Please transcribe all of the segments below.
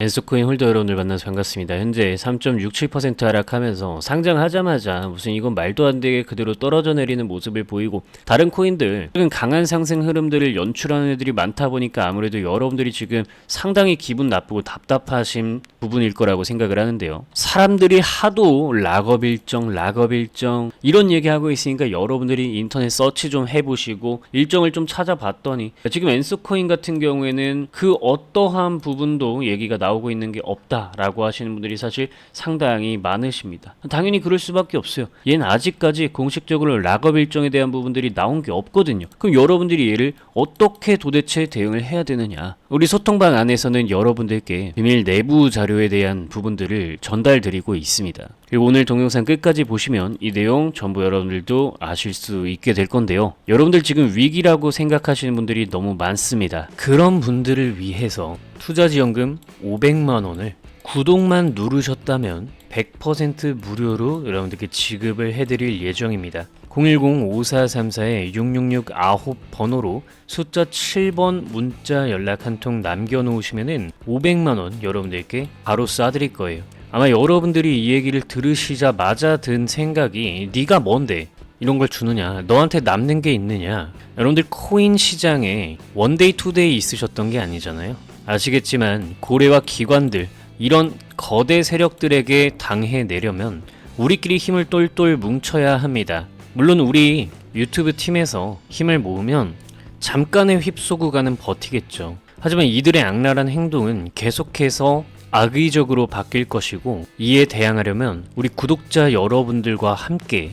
엔소코인 홀더 여러분들 만나서 반갑습니다. 현재 3.67% 하락하면서 상장하자마자 무슨 이건 말도 안 되게 그대로 떨어져 내리는 모습을 보이고 다른 코인들 최근 강한 상승 흐름들을 연출하는 애들이 많다 보니까 아무래도 여러분들이 지금 상당히 기분 나쁘고 답답하신 부분일 거라고 생각을 하는데요. 사람들이 하도 락업 일정, 락업 일정 이런 얘기하고 있으니까 여러분들이 인터넷 서치 좀 해보시고 일정을 좀 찾아봤더니 지금 엔소코인 같은 경우에는 그 어떠한 부분도 얘기가 나 오고 있는 게 없다라고 하시는 분들이 사실 상당히 많으십니다. 당연히 그럴 수밖에 없어요. 얘는 아직까지 공식적으로 락업 일정에 대한 부분들이 나온 게 없거든요. 그럼 여러분들이 얘를 어떻게 도대체 대응을 해야 되느냐? 우리 소통방 안에서는 여러분들께 비밀 내부 자료에 대한 부분들을 전달드리고 있습니다. 그리고 오늘 동영상 끝까지 보시면 이 내용 전부 여러분들도 아실 수 있게 될 건데요. 여러분들 지금 위기라고 생각하시는 분들이 너무 많습니다. 그런 분들을 위해서 투자지원금 500만 원을 구독만 누르셨다면 100% 무료로 여러분들께 지급을 해드릴 예정입니다. 010-5434에 6669 번호로 숫자 7번 문자 연락 한 통 남겨놓으시면은 500만 원 여러분들께 바로 쏴드릴 거예요. 아마 여러분들이 이 얘기를 들으시자마자 든 생각이 네가 뭔데? 이런 걸 주느냐? 너한테 남는 게 있느냐? 여러분들 코인 시장에 원데이 투데이 있으셨던 게 아니잖아요. 아시겠지만 고래와 기관들 이런 거대 세력들에게 당해내려면 우리끼리 힘을 똘똘 뭉쳐야 합니다 물론 우리 유튜브 팀에서 힘을 모으면 잠깐의 휩쏘구가는 버티겠죠. 하지만 이들의 악랄한 행동은 계속해서 악의적으로 바뀔 것이고 이에 대항하려면 우리 구독자 여러분들과 함께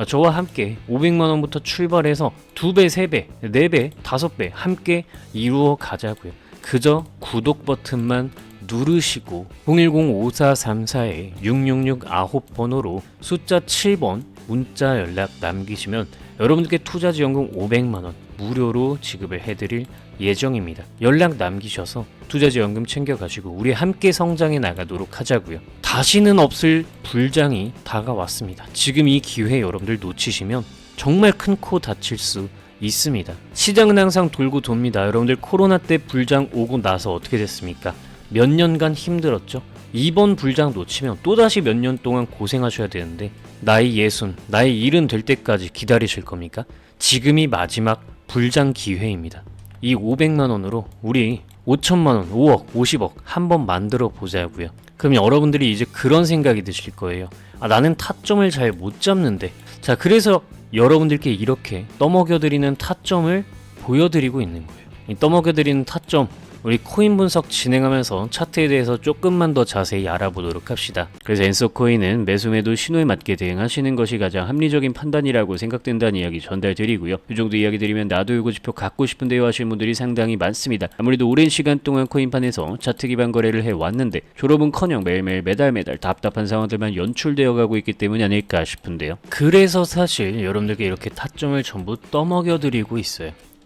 아, 저와 함께 500만 원부터 출발해서 2배, 3배, 4배, 5배 함께 이루어 가자고요. 그저 구독 버튼만 누르시고 010-5434에 6669번호로 숫자 7번 문자 연락 남기시면 여러분들께 투자 지원금 500만 원 무료로 지급을 해드릴 예정입니다. 연락 남기셔서 투자 지원금 챙겨가시고 우리 함께 성장해 나가도록 하자고요. 다시는 없을 불장이 다가왔습니다. 지금 이 기회 여러분들 놓치시면 정말 큰 코 다칠 수 있습니다. 시장은 항상 돌고 돕니다. 여러분들 코로나 때 불장 오고 나서 어떻게 됐습니까? 몇 년간 힘들었죠. 이번 불장 놓치면 또다시 몇 년 동안 고생하셔야 되는데 나이 예순, 나이 일은 될 때까지 기다리실 겁니까? 지금이 마지막 불장 기회입니다. 이 500만 원으로 우리 5천만 원, 5억, 50억 한번 만들어 보자고요. 그럼 여러분들이 이제 그런 생각이 드실 거예요. 아, 나는 타점을 잘 못 잡는데. 자, 그래서 여러분들께 이렇게 떠먹여 드리는 타점을 보여드리고 있는 거예요. 이 떠먹여 드리는 타점 우리 코인 분석 진행하면서 차트에 대해서 조금만 더 자세히 알아보도록 합시다. 그래서 엔서 코인은 매수 매도 신호에 맞게 대응하시는 것이 가장 합리적인 판단이라고 생각된다는 이야기 전달드리고요. 이 정도 이야기 드리면 나도 이거 지표 갖고 싶은데요 하시는 분들이 상당히 많습니다. 아무래도 오랜 시간 동안 코인판에서 차트 기반 거래를 해왔는데 졸업은커녕 매일매일 매달 매달 답답한 상황들만 연출되어 가고 있기 때문이 아닐까 싶은데요. 그래서 사실 여러분들께 이렇게 타점을 전부 떠먹여 드리고 있어요.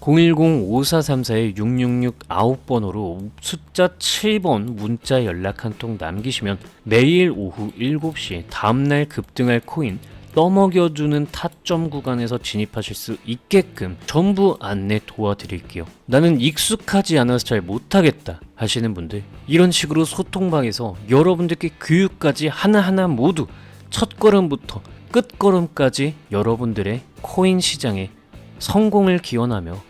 010-5434-6669 9번호로 숫자 7번 문자 연락 한 통 남기시면 매일 오후 7시 다음날 급등할 코인 떠먹여주는 타점 구간에서 진입하실 수 있게끔 전부 안내 도와드릴게요. 나는 익숙하지 않아서 잘 못하겠다 하시는 분들 이런 식으로 소통방에서 여러분들께 교육까지 하나하나 모두 첫 걸음부터 끝걸음까지 여러분들의 코인 시장에 성공을 기원하며